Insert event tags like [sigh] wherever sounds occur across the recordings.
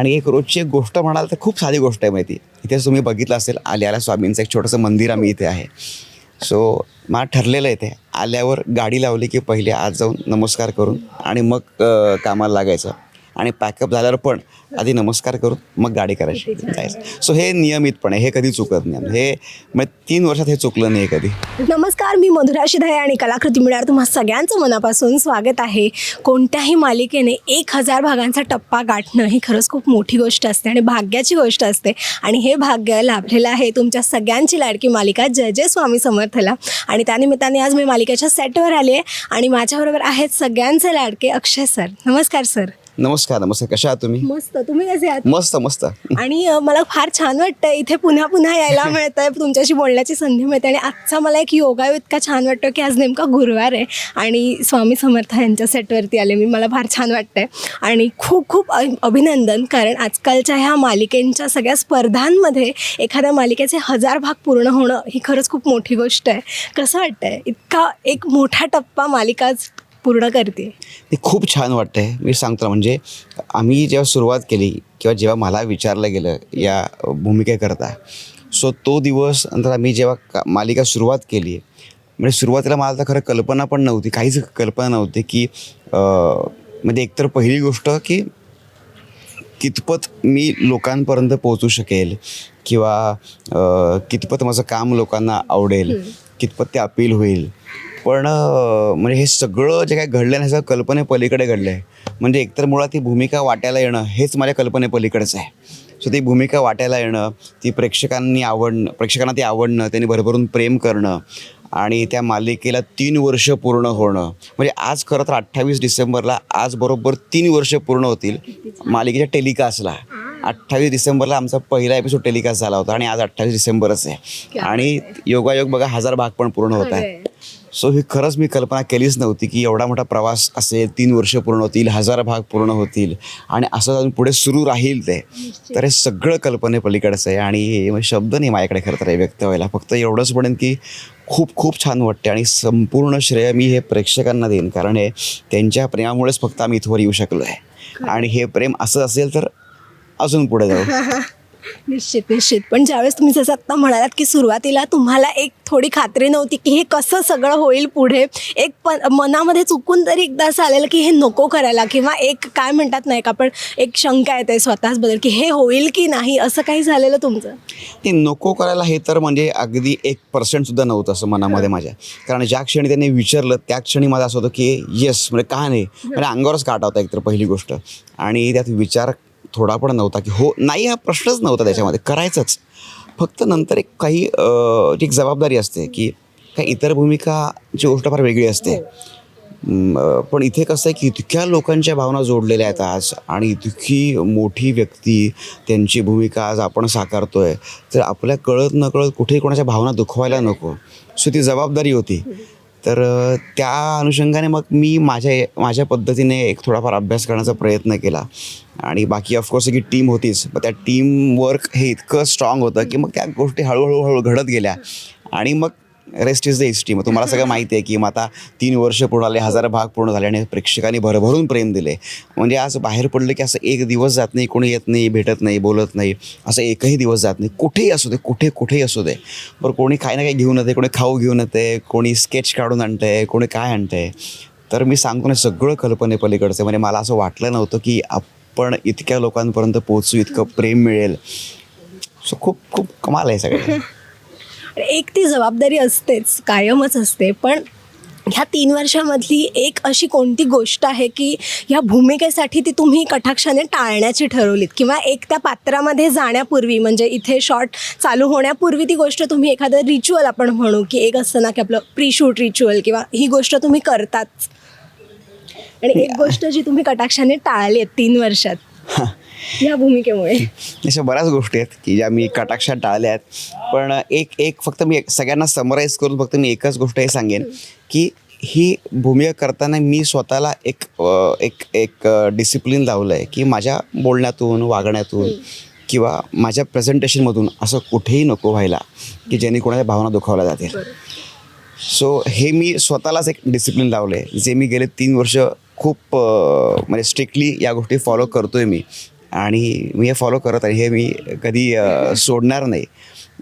आणि एक रोजची एक गोष्ट म्हणाल तर खूप साधी गोष्ट आहे माहिती. इथेच तुम्ही बघितलं असेल आल्याला स्वामींचं एक छोटंसं मंदिर आम्ही इथे आहे. सो मला ठरलेलं आहे ते. आल्यावर गाडी लावली की पहिले आज जाऊन नमस्कार करून आणि मग कामाला लागायचं. आणि पॅकअप झाल्यावर पण आधी नमस्कार करून मग गाडी करायची. जायचं सो हे नियमितपणे हे कधी चुकत नाही. हे म्हणजे तीन वर्षात हे चुकलं नाही कधी. नमस्कार मी मधुरा शिधाय आणि कलाकृती मिळणार तुम्हा सगळ्यांचं मनापासून स्वागत आहे. कोणत्याही मालिकेने एक हजार भागांचा टप्पा गाठणं ही खरंच खूप मोठी गोष्ट असते आणि भाग्याची गोष्ट असते. आणि हे भाग्य लाभलेलं आहे तुमच्या सगळ्यांची लाडकी मालिका जय जय स्वामी समर्थला. आणि त्यानिमित्ताने आज मी मालिकेच्या सेटवर आली आहे आणि माझ्याबरोबर आहेत सगळ्यांचे लाडके अक्षय सर. नमस्कार सर. नमस्कार नमस्कार. कशा आहात तुम्ही? मस्त. तुम्ही कसे आहात? मस्त मस्त. आणि अ, मला फार छान वाटतं इथे पुन्हा पुन्हा यायला [laughs] मिळतं आहे तुमच्याशी बोलण्याची संधी मिळते. आणि आजचा मला एक योगायोग इतका छान वाटतो की आज नेमका गुरुवार आहे. आणि स्वामी समर्थ यांच्या सेटवरती आले मी. मला फार छान वाटतं आहे आणि खूप खूप अ- अभिनंदन. कारण आजकालच्या ह्या मालिकेंच्या सगळ्या स्पर्धांमध्ये एखाद्या मालिकेचे हजार भाग पूर्ण होणं ही खरंच खूप मोठी गोष्ट आहे. कसं वाटतंय? इतका एक मोठा टप्पा मालिका आज पूर्ण करते. ते खूप छान वाटतंय. मी सांगतो म्हणजे आम्ही जेव्हा सुरुवात केली किंवा जेव्हा मला विचारलं गेलं या भूमिकेकरता सो तो दिवस नंतर आम्ही जेव्हा का मालिका सुरुवात केली म्हणजे सुरुवातीला मला तर खरं कल्पना पण नव्हती काहीच कल्पना नव्हती की म्हणजे एकतर पहिली गोष्ट की कितपत मी लोकांपर्यंत पोहोचू शकेल किंवा कितपत माझं काम लोकांना आवडेल कितपत ते अपील होईल. पण म्हणजे हे सगळं जे काय घडलं ना सगळं कल्पनेपलीकडे घडलं आहे म्हणजे एकतर मुळात ती भूमिका वाटायला येणं हेच माझ्या कल्पनेपलीकडचं आहे. सो ती भूमिका वाटायला येणं ती प्रेक्षकांनी आवडणं प्रेक्षकांना ती आवडणं त्यांनी भरभरून प्रेम करणं आणि त्या मालिकेला तीन वर्ष पूर्ण होणं. म्हणजे आज खरं तर अठ्ठावीस डिसेंबरला आज बरोबर तीन वर्ष पूर्ण होतील. मालिकेच्या टेलिकास्टला. अठ्ठावीस डिसेंबरला आमचा पहिला एपिसोड टेलिकास्ट झाला होता आणि आज अठ्ठावीस डिसेंबरच आहे. आणि योगायोग बघा हजार भाग पण पूर्ण होत आहे. सो ही खरंच मी कल्पना केलीच नव्हती की एवढा मोठा प्रवास असेल तीन वर्ष पूर्ण होतील हजार भाग पूर्ण होतील आणि असं अजून पुढे सुरू राहील ते. तर हे सगळं कल्पनेपलीकडचं आहे आणि हे शब्द नाही माझ्याकडे खरं तर हे व्यक्त व्हायला. फक्त एवढंच म्हणेन की खूप खूप छान वाटते आणि संपूर्ण श्रेय मी हे प्रेक्षकांना देईन. कारण हे त्यांच्या प्रेमामुळेच फक्त आम्ही इथवर येऊ शकलो आहे आणि हे प्रेम असं असेल तर अजून पुढे जाऊ. [laughs] निश्चित निश्चित. पण ज्यावेळेस तुम्ही जसं आत्ता म्हणालात की सुरुवातीला तुम्हाला एक थोडी खात्री नव्हती की हे कसं सगळं होईल पुढे एक पण मनामध्ये चुकून तरी एकदा असं आलेलं की हे नको करायला किंवा एक काय म्हणतात नाही का आपण एक शंका येते स्वतःच बद्दल की हे होईल की नाही असं काही झालेलं तुमचं? ते नको करायला हे तर म्हणजे अगदी एक पर्सेंटसुद्धा नव्हतं असं मनामध्ये माझ्या. कारण ज्या क्षणी त्यांनी विचारलं त्या क्षणी माझं असं होतं की येस म्हणजे का नाही? म्हणजे अंगावरच काटा होता एकतर पहिली गोष्ट. आणि त्यात विचार थोडा पण नव्हता की हो नाही हा प्रश्नच नव्हता त्याच्यामध्ये. करायचंच. फक्त नंतर एक काही एक जबाबदारी असते की काही इतर भूमिकाची गोष्ट फार वेगळी असते. पण इथे कसं आहे की इतक्या लोकांच्या भावना जोडलेल्या आहेत आज आणि इतकी मोठी व्यक्ती त्यांची भूमिका आज आपण साकारतोय तर आपल्या कळत नकळत कुठेही कोणाच्या भावना दुखवायला नको. सो ती जबाबदारी होती. तर त्या अनुषंगाने मग मी माझ्या माझ्या पद्धतीने एक थोडाफार अभ्यास करण्याचा प्रयत्न केला. आणि बाकी ऑफकोर्स की टीम होतीच. मग त्या टीम वर्क हे इतकं स्ट्रॉंग होतं की मग त्या गोष्टी हळूहळू हळू घडत गेल्या. आणि मग रेस्ट इज द हिस्ट्री मग तुम्हाला सगळं [laughs] माहिती आहे की मग आता तीन वर्ष पूर्ण आले हजार भाग पूर्ण झाले आणि प्रेक्षकांनी भरभरून प्रेम दिले. म्हणजे आज बाहेर पडलं की असं एक दिवस जात नाही कोणी येत नाही भेटत नाही बोलत नाही. असं एकही दिवस जात नाही. कुठेही असू दे कुठे कुठेही असू दे. बरं कोणी काही ना काही घेऊन येते कोणी खाऊ घेऊन येते कोणी स्केच काढून आणतंय कोणी काय आणतंय. तर मी सांगतो ना सगळं कल्पनेपलीकडचं. म्हणजे मला असं वाटलं नव्हतं की आपण इतक्या लोकांपर्यंत पोहोचू इतकं प्रेम मिळेल. सो खूप खूप कमाल आहे सगळं. [laughs] एक ती जबाबदारी असतेच कायमच असते. पण ह्या तीन वर्षामधली एक अशी कोणती गोष्ट आहे की ह्या भूमिकेसाठी ती तुम्ही कटाक्षाने टाळण्याची ठरवलीत? किंवा एक त्या पात्रामध्ये जाण्यापूर्वी म्हणजे इथे शॉर्ट चालू होण्यापूर्वी ती गोष्ट तुम्ही एखादं रिच्युअल आपण म्हणू की एक असतं ना की आपलं प्री शूट रिच्युअल किंवा ही गोष्ट तुम्ही करताच आणि एक गोष्ट जी तुम्ही कटाक्षाने टाळली तीन वर्षात या भूमिकेमुळे. अशा बऱ्याच गोष्टी आहेत की ज्या मी कटाक्षात टाळल्या आहेत. पण एक एक फक्त मी सगळ्यांना समराईज करून फक्त मी एकच गोष्ट हे सांगेन की ही भूमिका करताना मी स्वतःला एक एक एक डिसिप्लिन लावलं आहे की माझ्या बोलण्यातून वागण्यातून किंवा माझ्या प्रेझेंटेशनमधून असं कुठेही नको व्हायला की ज्याने कोणाच्या भावना दुखावल्या जातील. सो हे मी स्वतःलाच एक डिसिप्लिन लावलं आहे जे मी गेले तीन वर्ष खूप म्हणजे स्ट्रिक्टली या गोष्टी फॉलो करतो आहे मी. आणि मी हे फॉलो करत आहे हे मी कधी सोडणार नाही.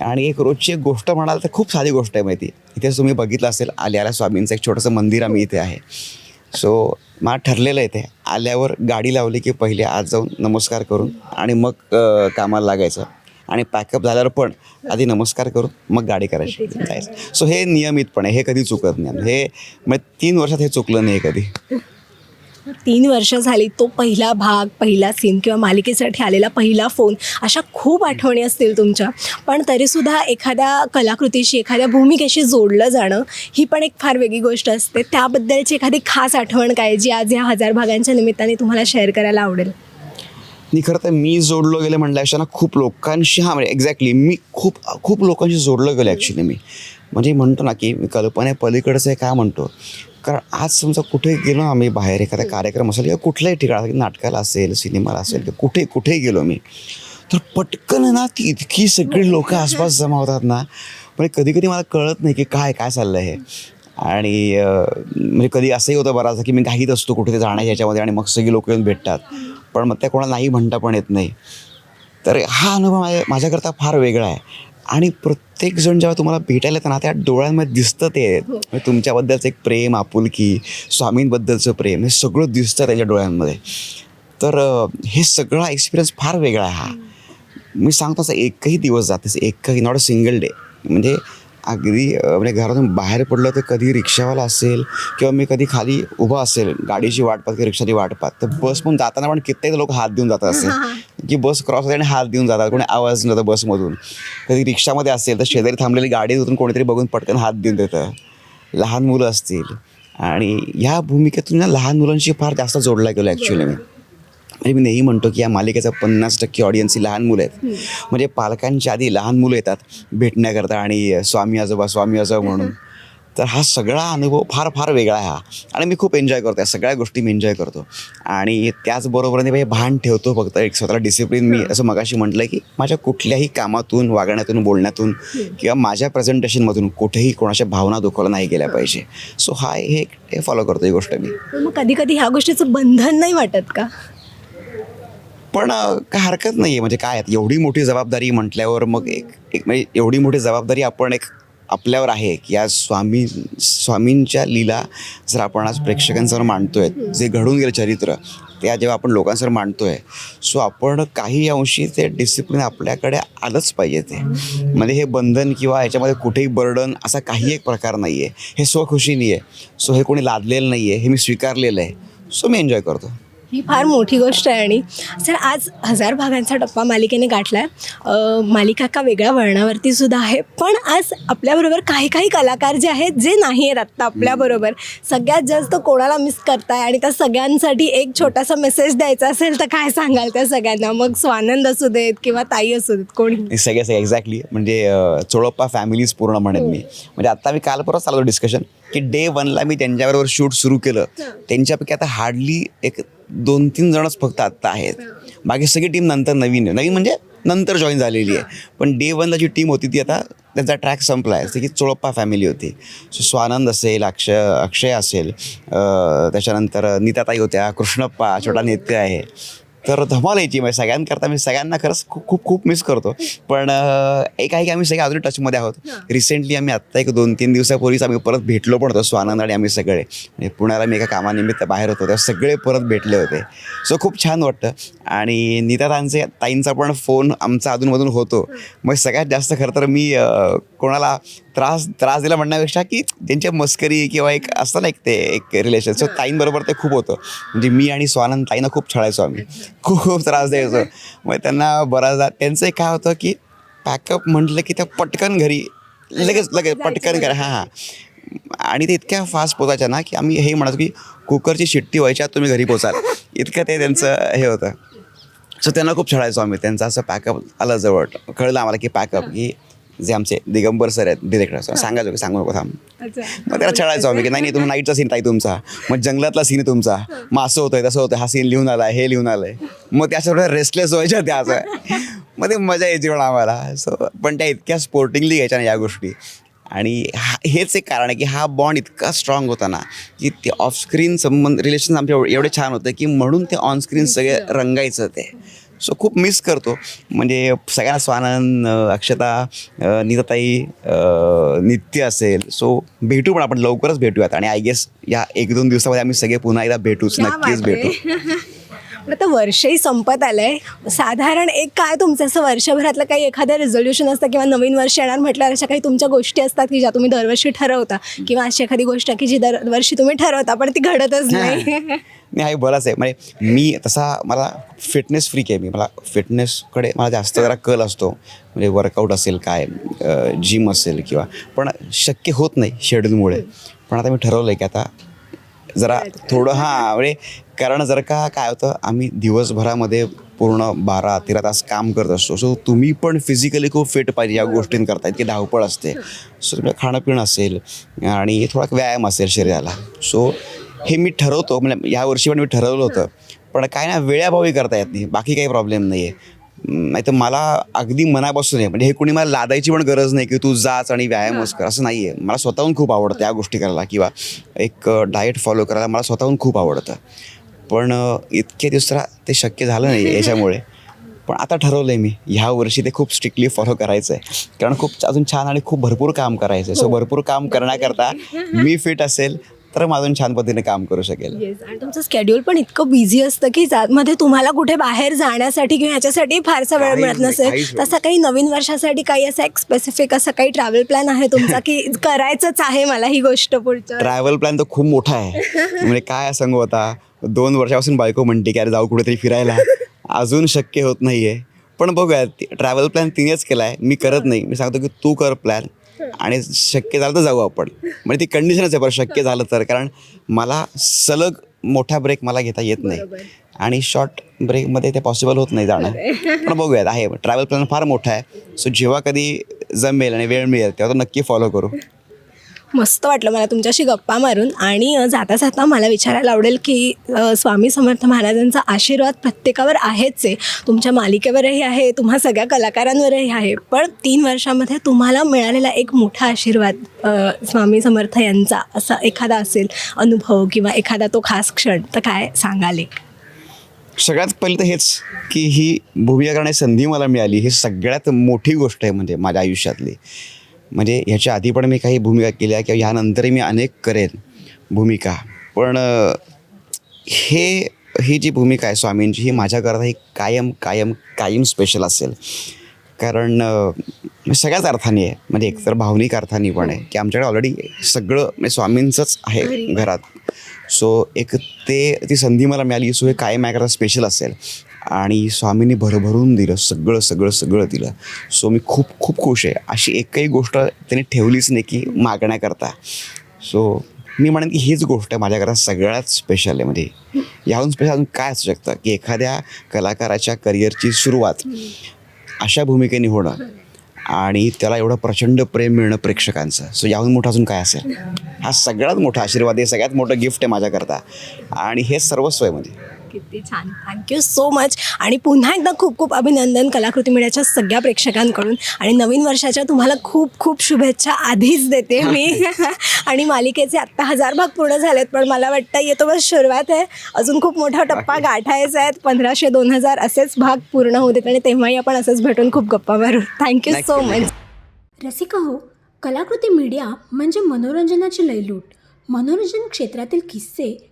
आणि एक रोजची एक गोष्ट म्हणाल तर खूप साधी गोष्ट आहे माहिती. इथेच तुम्ही बघितलं असेल आल्याला स्वामींचं एक छोटंसं मंदिर आम्ही इथे आहे. सो मला ठरलेलं आहे ते. आल्यावर गाडी लावली की पहिले आज जाऊन नमस्कार करून आणि मग कामाला लागायचं. आणि पॅकअप झाल्यावर पण आधी नमस्कार करून मग गाडी करायची. जायचं सो हे नियमितपणे हे कधी चुकत नाही. हे म्हणजे तीन वर्षात हे चुकलं नाही कधी. तीन वर्ष झाली तो पहिला भाग पहिला सीन किंवा मालिकेसाठी आलेला पहिला फोन अशा खूप आठवणी असतील तुमच्या. पण तरीसुद्धा एखाद्या कलाकृतीशी एखाद्या भूमिकेशी जोडलं जाणं ही पण एक फार वेगळी गोष्ट असते. त्याबद्दलची एखादी खास आठवण काय जी आज या हजार भागांच्या निमित्ताने तुम्हाला शेअर करायला आवडेल? नाही खरं तर मी जोडलो गेले म्हणल्यापेक्षा ना खूप लोकांशी हां म्हणजे एक्झॅक्टली मी खूप खूप लोकांशी जोडलं गेलो ॲक्च्युली मी. म्हणजे म्हणतो ना की मी कल्पने पलीकडचं काय म्हणतो? कारण आज समजा कुठे गेलो आम्ही बाहेर एखादा कार्यक्रम असेल किंवा कुठल्याही ठिकाणी नाटकाला असेल सिनेमाला असेल किंवा कुठे कुठेही गेलो मी तर पटकन ना ती इतकी सगळी लोकं आसपास जमा होतात ना. म्हणजे कधी कधी मला कळत नाही की काय काय चाललं आहे आणि म्हणजे कधी असंही होतं बराचसा की मी घाईत असतो कुठे जाण्याच्या याच्यामध्ये आणि मग सगळी लोक येऊन भेटतात. पण मग त्या कोणाला नाही म्हणता पण येत नाही. तर हा अनुभव माझ्या माझ्याकरता फार वेगळा आहे. आणि प्रत्येकजण जेव्हा तुम्हाला भेटायला येतं ना त्या डोळ्यांमध्ये दिसतं ते. म्हणजे तुमच्याबद्दलचं एक प्रेम आपुलकी स्वामींबद्दलचं प्रेम हे सगळं दिसतं त्याच्या डोळ्यांमध्ये. तर हे सगळा एक्सपिरियन्स फार वेगळा आहे हा. मी सांगतो असं एकही दिवस जात असं एकही नॉट अ सिंगल डे म्हणजे अगदी म्हणजे घरातून बाहेर पडलं तर कधी रिक्षावाला असेल किंवा मी कधी खाली उभा असेल गाडीची वाट पाहत किंवा रिक्षाची वाट पाहत तर बस पण जाताना पण कित्येक लोक हात देऊन जातात असेल की बस क्रॉस होते आणि हात देऊन जातात कोणी आवाज देऊन जातं बसमधून. कधी रिक्षामध्ये असेल तर शेजारी थांबलेली गाडी उतरून कोणीतरी बघून पटकन हात देऊन देतं. लहान मुलं असतील. आणि ह्या भूमिकेतून ना लहान मुलांशी फार जास्त जोडला गेलो ॲक्च्युली मी. म्हणजे मी नेहमी म्हणतो की या मालिकेचा पन्नास टक्के ऑडियन्स ही लहान मुलं आहेत. म्हणजे पालकांच्या आधी लहान मुलं येतात भेटण्याकरता आणि स्वामी आजोबा स्वामी आजोबा म्हणून. तर हा सगळा अनुभव फार फार वेगळा आहे हा. आणि मी खूप एन्जॉय करतो या सगळ्या गोष्टी मी एन्जॉय करतो. आणि त्याचबरोबरीने भाई भान ठेवतो फक्त एक स्वतःला डिसिप्लिन मी असं मगाशी म्हटलं की माझ्या कुठल्याही कामातून वागण्यातून बोलण्यातून किंवा माझ्या प्रेझेंटेशनमधून कुठेही कोणाच्या भावना दुखावल्या नाही गेल्या पाहिजे. सो हा हे फॉलो करतो ही गोष्ट मी. मग कधी कधी ह्या गोष्टीचं बंधन नाही वाटत का? पण काय हरकत नाही आहे म्हणजे काय एवढी मोठी जबाबदारी म्हटल्यावर मग एक एक म्हणजे एवढी मोठी जबाबदारी आपण एक आपल्यावर आहे की आज स्वामी स्वामींच्या लीला जर आपण आज प्रेक्षकांसमोर मांडतोय जे घडून गेलं चरित्र त्या जेव्हा आपण लोकांसमोर मांडतोय सो आपण काही अंशी ते डिसिप्लिन आपल्याकडे आलंच पाहिजे ते. म्हणजे हे बंधन किंवा याच्यामध्ये कुठेही बर्डन असा काही एक प्रकार नाही आहे हे स्वखुशीनी आहे. सो हे कोणी लादलेलं नाही आहे हे मी स्वीकारलेलं आहे. सो मी एन्जॉय करतो. ही फार मोठी गोष्ट आहे. आणि सर आज हजार भागांचा टप्पा मालिकेने गाठला आहे मालिका का वेगळ्या वळणावरती सुद्धा आहे. पण आज आपल्याबरोबर काही काही कलाकार जे आहेत जे नाही आहेत आत्ता आपल्याबरोबर सगळ्यात जास्त कोणाला मिस करताय? आणि त्या सगळ्यांसाठी एक छोटासा मेसेज द्यायचा असेल तर काय सांगाल त्या सगळ्यांना? मग स्वानंद असू देत किंवा ताई असू देत कोणी? हे सगळे सगळे एक्झॅक्टली म्हणजे चोळप्पा फॅमिलीज पूर्ण म्हणेन मी. म्हणजे आता मी काल परत चाललो डिस्कशन की डे वनला मी त्यांच्याबरोबर शूट सुरू केलं. त्यांच्यापैकी आता हार्डली एक दोन तीन जणच फक्त आत्ता आहेत. बाकी सगळी टीम नंतर नवीन आहे. नवीन म्हणजे नंतर जॉईन झालेली आहे. पण डे वनला जी टीम होती ती आता त्यांचा ट्रॅक संपला आहे. की चोळप्पा फॅमिली होती. सो स्वानंद असेल अक्षय अक्षय असेल. त्याच्यानंतर नीताताई होत्या कृष्णप्पा छोटा नेते आहे. तर धमाल यायची म्हणजे सगळ्यांकरता मी सगळ्यांना खरंच खूप खूप खूप मिस करतो. पण एक आहे की आम्ही सगळे अजून टचमध्ये आहोत. रिसेंटली आम्ही आत्ता एक दोन तीन दिवसापूर्वीच आम्ही परत भेटलो पण होतो स्वानंद आणि आम्ही सगळे. म्हणजे पुण्याला मी एका कामानिमित्त बाहेर होतो तेव्हा सगळे परत भेटले होते. सो खूप छान वाटतं. आणि नीता ताईंचे ताईंचा पण फोन आमचा अधूनमधून होतो. मग सगळ्यात जास्त खरं तर मी कोणाला त्रास त्रास दिला म्हणण्यापेक्षा की त्यांच्या मस्करी किंवा एक असतं ना एक ते एक रिलेशन सो ताईंबरोबर ते खूप होतं. म्हणजे मी आणि स्वानंद ताईंना खूप छळायचो आम्ही. खूप खूप त्रास द्यायचो. मग त्यांना बराचदा त्यांचं एक काय होतं की पॅकअप म्हटलं की त्या पटकन घरी लगेच लगेच पटकन घरी. हां हां. आणि ते इतक्या फास्ट पोचायच्या ना की आम्ही हे म्हणतो की कुकरची शिट्टी व्हायच्या तुम्ही घरी पोचाल. इतकं ते त्यांचं हे होतं. सो त्यांना खूप छळायचो आम्ही. त्यांचं असं पॅकअप आलं जवळ. कळलं आम्हाला की पॅकअप की जे आमचे दिगंबर सर आहेत डिरेक्टर सांगायचो की सांगू नको थांब. मग त्याला छळायचो आम्ही की नाही नाही तुम्ही नाईटचा सीन ताई तुमचा. मग जंगलातला सीन तुमचा. मग असं होतंय तसं होतं हा सीन लिहून आलाय हे लिहून आलंय. मग त्याच्यावर रेस्टलेस व्हायच्या त्या असं. मग ते मजा यायची पण आम्हाला. सो पण त्या इतक्या स्पोर्टिंगली घ्यायच्या ना या गोष्टी. आणि हा हेच एक कारण आहे की हा बॉन्ड इतका स्ट्रॉंग होता ना की ते ऑफस्क्रीन संबंध रिलेशन आमच्या एवढे छान होते की म्हणून ते ऑनस्क्रीन सगळे रंगायचं ते. सो खूप मिस करतो. म्हणजे सगळ्यांना स्वानंद अक्षता नीताताई नित्य असेल. सो भेटू पण आपण. लवकरच भेटूयात. आणि आय गेस या एक दोन दिवसामध्ये आम्ही सगळे पुन्हा एकदा भेटूच. नक्कीच. भेटू. [laughs] पण आता वर्षही संपत आलंय. साधारण एक काय तुमचं? असं वर्षभरातलं काही एखादं रेझोल्युशन असतं किंवा नवीन वर्ष येणार म्हटल्यावर अशा काही तुमच्या गोष्टी असतात की ज्या तुम्ही दरवर्षी ठरवता? किंवा अशी एखादी गोष्ट की जी दरवर्षी तुम्ही ठरवता पण ती घडतच नाही. [laughs] नाही आहे बराच आहे. म्हणजे मी तसा मला फिटनेस फ्रीक आहे मी. मला फिटनेसकडे मला जास्त जरा कल असतो. म्हणजे वर्कआउट असेल काय जिम असेल किंवा पण शक्य होत नाही शेड्यूलमुळे पण आता मी ठरवलं आहे की आता जरा थोडं हां म्हणजे कारण जर का काय होतं आम्ही दिवसभरामध्ये पूर्ण बारा तेरा तास काम करत असतो. सो तुम्ही पण फिजिकली खूप फिट पाहिजे या गोष्टींकरता. इतकी धावपळ असते. सो तुमचं खाणंपिणं असेल आणि थोडा व्यायाम असेल शरीराला. सो हे मी ठरवतो. म्हणजे या वर्षी पण मी ठरवलं होतं. पण काय ना वेळाभावी करता येत नाही. बाकी काही प्रॉब्लेम नाही आहे नाही तर मला अगदी मनापासून आहे म्हणजे हे कोणी मला लादायची पण गरज नाही की तू जाच आणि व्यायामच कर. असं नाही आहे मला स्वतःहून खूप आवडतं या गोष्टी करायला. किंवा एक डाएट फॉलो करायला मला स्वतःहून खूप आवडतं. पण अ, इतके दिवस जरा ते शक्य झालं नाही [laughs] याच्यामुळे. पण आता ठरवलं आहे मी ह्या वर्षी ते खूप स्ट्रिक्टली फॉलो करायचं आहे कारण खूप अजून छान आणि खूप भरपूर काम करायचं आहे सो भरपूर काम करण्याकरता [laughs] मी फिट असेल तर मग अजून छान पद्धतीने काम करू शकेल. येस आणि तुमचं स्केड्यूल पण इतकं बिझी असतं की ज्यामध्ये तुम्हाला कुठे बाहेर जाण्यासाठी किंवा ह्याच्यासाठी फारसा वेळ काहीच मिळत नाही, नसेल. काहीच तसा काही नवीन वर्षासाठी काही असा एक स्पेसिफिक असा काही ट्रॅव्हल प्लॅन आहे तुमचा की [laughs] करायचंच आहे मला ही गोष्ट पुढच्या ट्रॅव्हल प्लॅन तर खूप मोठा आहे. म्हणजे काय सांगू आता दोन वर्षापासून बायको म्हणते की अरे जाऊ कुठेतरी फिरायला. अजून शक्य होत नाही आहे पण बघूया ट्रॅव्हल प्लॅन तिनेच केला आहे मी करत नाही. मी सांगतो की तू कर प्लॅन आणि शक्य झालं तर जाऊ आपण. म्हणजे ती कंडिशनच आहे बरं शक्य झालं तर. कारण मला सलग मोठा ब्रेक मला घेता येत नाही. आणि शॉर्ट ब्रेकमध्ये ते पॉसिबल होत नाही जाणं. पण बघूयात आहे. ट्रॅव्हल प्लॅन फार मोठा आहे. सो जेव्हा कधी जमेल आणि वेळ मिळेल तेव्हा तो नक्की फॉलो करू. मस्त वाटलं मला तुमच्याशी गप्पा मारून. आणि जाता जाता मला विचारायला आवडेल की स्वामी समर्थ महाराजांचा आशीर्वाद प्रत्येकावर आहेच आहे. तुमच्या मालिकेवरही आहे तुम्हा सगळ्या कलाकारांवरही आहे. पण तीन वर्षामध्ये तुम्हाला मिळालेला एक मोठा आशीर्वाद स्वामी समर्थ यांचा असा एखादा असेल अनुभव किंवा एखादा तो खास क्षण तर काय सांगाल एक? सगळ्यात पहिलं तर हेच की ही भूमिका करण्याची संधी मला मिळाली. ही सगळ्यात मोठी गोष्ट आहे म्हणजे माझ्या आयुष्यातली. म्हणजे ह्याच्या आधी पण मी काही भूमिका केल्या किंवा ह्यानंतरही मी अनेक करेन भूमिका. पण हे ही जी भूमिका आहे स्वामींची ही माझ्याकरता ही कायम कायम कायम स्पेशल असेल. कारण सगळ्याच अर्थाने आहे. म्हणजे एकतर भावनिक अर्थाने पण आहे. की आमच्याकडे ऑलरेडी सगळं म्हणजे स्वामींचंच आहे घरात. सो एक ते ती संधी मला मिळाली सो हे कायम माझ्याकरता स्पेशल असेल. आणि स्वामींनी भरभरून दिलं सगळं सगळं सगळं दिलं. सो मी खूप खूप खुश आहे. अशी एकही गोष्ट त्याने ठेवलीच नाही की मागण्याकरता. सो मी म्हणेन की हीच गोष्ट आहे माझ्याकरता सगळ्यात स्पेशल आहे. म्हणजे याहून स्पेशल अजून काय असू शकतं? की एखाद्या कलाकाराच्या करिअरची सुरुवात अशा भूमिकेने होणं आणि त्याला एवढं प्रचंड प्रेम मिळणं प्रेक्षकांचं. सो याहून मोठं अजून काय असेल? हा सगळ्यात मोठा आशीर्वाद आहे सगळ्यात मोठं गिफ्ट आहे माझ्याकरता. आणि हे सर्वस्व आहे म्हणजे. किती छान. थँक्यू सो मच आणि पुन्हा एकदा खूप खूप अभिनंदन कलाकृती मिळाच्या सगळ्या प्रेक्षकांकडून. आणि नवीन वर्षाच्या तुम्हाला खूप खूप शुभेच्छा आधीच देते मी. [laughs] आणि मालिकेचे आत्ता हजार भाग पूर्ण झालेत पण मला वाटतं येतो बस सुरुवात आहे. अजून खूप मोठा टप्पा गाठायचा आहेत पंधराशे दोन हजार असेच भाग पूर्ण होऊ देत आणि तेव्हाही आपण असंच भेटून खूप गप्पा मारू. थँक्यू सो मच रसिका हो कलाकृती मीडिया म्हणजे मनोरंजनाची लयलूट. मनोरंजन क्षेत्रातील किस्से